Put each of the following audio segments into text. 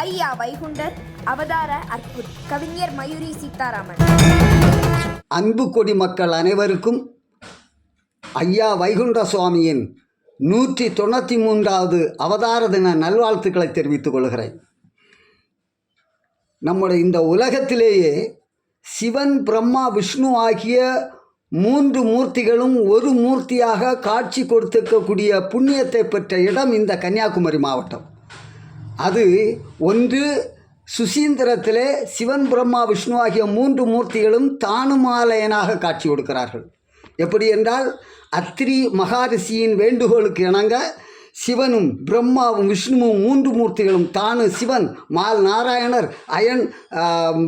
ஐயா வைகுண்டர் அவதார அற்புத் கவிஞர் மயூரி சீதாராமன். அன்பு கொடி மக்கள் அனைவருக்கும் ஐயா வைகுண்ட சுவாமியின் நூற்றி தொண்ணூற்றி மூன்றாவது அவதார தின நல்வாழ்த்துக்களை தெரிவித்துக் கொள்கிறேன். நம்முடைய இந்த உலகத்திலேயே சிவன் பிரம்மா விஷ்ணு ஆகிய மூன்று மூர்த்திகளும் ஒரு மூர்த்தியாக காட்சி கொடுத்திருக்கக்கூடிய புண்ணியத்தை பெற்ற இடம் இந்த கன்னியாகுமரி மாவட்டம். அது ஒன்று சுசீந்திரத்திலே சிவன் பிரம்மா விஷ்ணு ஆகிய மூன்று மூர்த்திகளும் தானுமாலயனாக காட்சி கொடுக்கிறார்கள். எப்படி என்றால் அத்திரி மகாரிஷியின் வேண்டுகோளுக்கு இணங்க சிவனும் பிரம்மாவும் விஷ்ணுவும் மூன்று மூர்த்திகளும் தானு சிவன் மால் நாராயணர் அயன்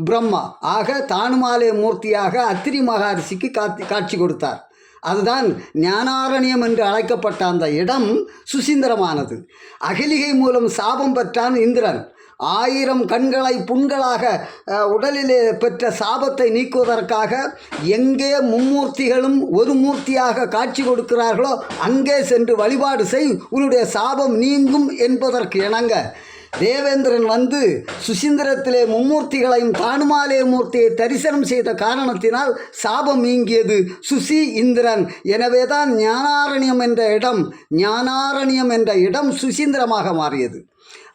பிரம்மா ஆக தானுமாலய மூர்த்தியாக அத்திரி மகாரிஷிக்கு காட்சி கொடுத்தார். அதுதான் ஞானாரண்யம் என்று அழைக்கப்பட்ட அந்த இடம் சுசீந்திரமானது. அகிலிகை மூலம் சாபம் பெற்றான் இந்திரன். ஆயிரம் கண்களை புண்களாக உடலிலே பெற்ற சாபத்தை நீக்குவதற்காக எங்கே மும்மூர்த்திகளும் ஒரு மூர்த்தியாக காட்சி கொடுக்கிறார்களோ அங்கே சென்று வழிபாடு செய் உன்னுடைய சாபம் நீங்கும் என்பதற்கு இணங்க. தேவேந்திரன் வந்து சுசீந்திரத்திலே மும்மூர்த்திகளையும் தானுமாலே மூர்த்தியை தரிசனம் செய்த காரணத்தினால் சாபம் நீங்கியது சுசி இந்திரன். எனவேதான் ஞானாரண்யம் என்ற இடம் ஞானாரண்யம் என்ற இடம் சுசீந்திரமாக மாறியது.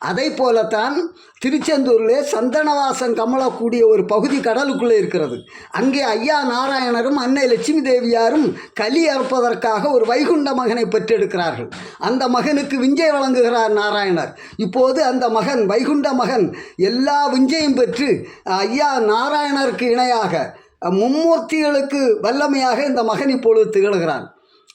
அதை போலத்தான் திருச்செந்தூரில் சந்தனவாசன் கமலக்கூடிய ஒரு பகுதி கடலுக்குள்ளே இருக்கிறது. அங்கே ஐயா நாராயணரும் அன்னை லட்சுமி தேவியாரும் கலி அறுப்பதற்காக ஒரு வைகுண்ட மகனை பெற்றெடுக்கிறார்கள். அந்த மகனுக்கு விஞ்சை வழங்குகிறார் நாராயணர். இப்போது அந்த மகன் வைகுண்ட மகன் எல்லா விஞ்சையும் பெற்று ஐயா நாராயணருக்கு இணையாக மும்மூர்த்திகளுக்கு வல்லமையாக இந்த மகன் இப்பொழுது திகழ்கிறான்.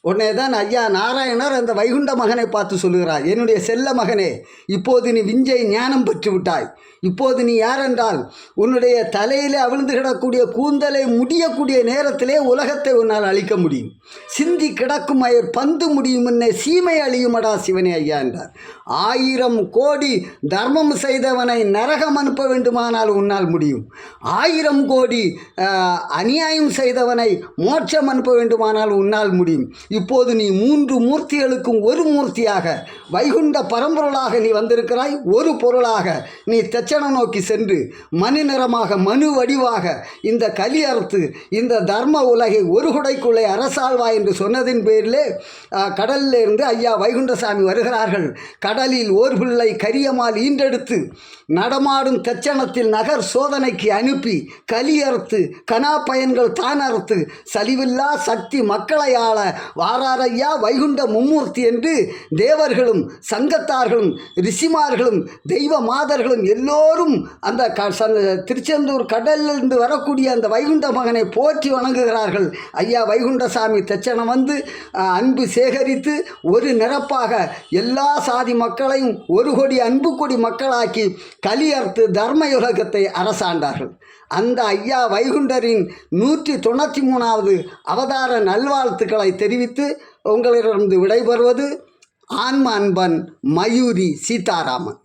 உடனே தான் ஐயா நாராயணர் அந்த வைகுண்ட மகனை பார்த்து சொல்லுகிறார். என்னுடைய செல்ல மகனே இப்போது நீ விஞ்சை ஞானம் பெற்று விட்டாய். இப்போது நீ யாரென்றால் உன்னுடைய தலையிலே அவிழ்ந்து கிடக்கூடிய கூந்தலை முடியக்கூடிய நேரத்திலே உலகத்தை உன்னால் அழிக்க முடியும். சிந்தி கிடக்கும் அயர் பந்து முடியும் முன்னே சீமை அழியுமடா சிவனே ஐயா என்றார். ஆயிரம் கோடி தர்மம் செய்தவனை நரகம் அனுப்ப வேண்டுமானால் உன்னால் முடியும். ஆயிரம் கோடி அநியாயம் செய்தவனை மோட்சம் அனுப்ப வேண்டுமானால் உன்னால் முடியும். இப்போது நீ மூன்று மூர்த்திகளுக்கும் ஒரு மூர்த்தியாக வைகுண்ட பரம்பொருளாக நீ வந்திருக்கிறாய். ஒரு பொருளாக நீ தச்சன நோக்கி சென்று மணி நிறமாக மனு வடிவாக இந்த கலி அறுத்து இந்த தர்ம உலகை ஒரு குடைக்குள்ளே அரசாழ்வா என்று சொன்னதின் பேரிலே ஆஹ், கடலில் இருந்து ஐயா வைகுண்டசாமி வருகிறார்கள். கடலில் ஓர் பிள்ளை கரியமால் ஈன்றெடுத்து நடமாடும் தச்சனத்தில் நகர் சோதனைக்கு அனுப்பி கலி அறுத்து கனா பயன்கள் தான் அறுத்து சலிவில்லா சக்தி மக்களை ஆள வாராரையா வைகுண்ட மும்மூர்த்தி என்று தேவர்களும் சங்கத்தார்களும் ரிஷிமார்களும் தெய்வ மாதர்களும் எல்லோரும் அந்த க திருச்செந்தூர் கடலிலிருந்து வரக்கூடிய அந்த வைகுண்ட மகனை போற்றி வணங்குகிறார்கள். ஐயா வைகுண்டசாமி தச்சனம் வந்து அன்பு சேகரித்து ஒரு நிரப்பாக எல்லா சாதி மக்களையும் ஒரு கோடி அன்பு கொடி மக்களாக்கி கலியர்த்து தர்மயுலகத்தை அரசாண்டார்கள். அந்த ஐயா வைகுண்டரின் நூற்றி தொண்ணூற்றி மூணாவது அவதார நல்வாழ்த்துக்களை தெரிவித்து தெரிவித்து உங்களிடமிருந்து விடைபெறுவது ஆன்ம அன்பன் மயூரி சீதாராமன்.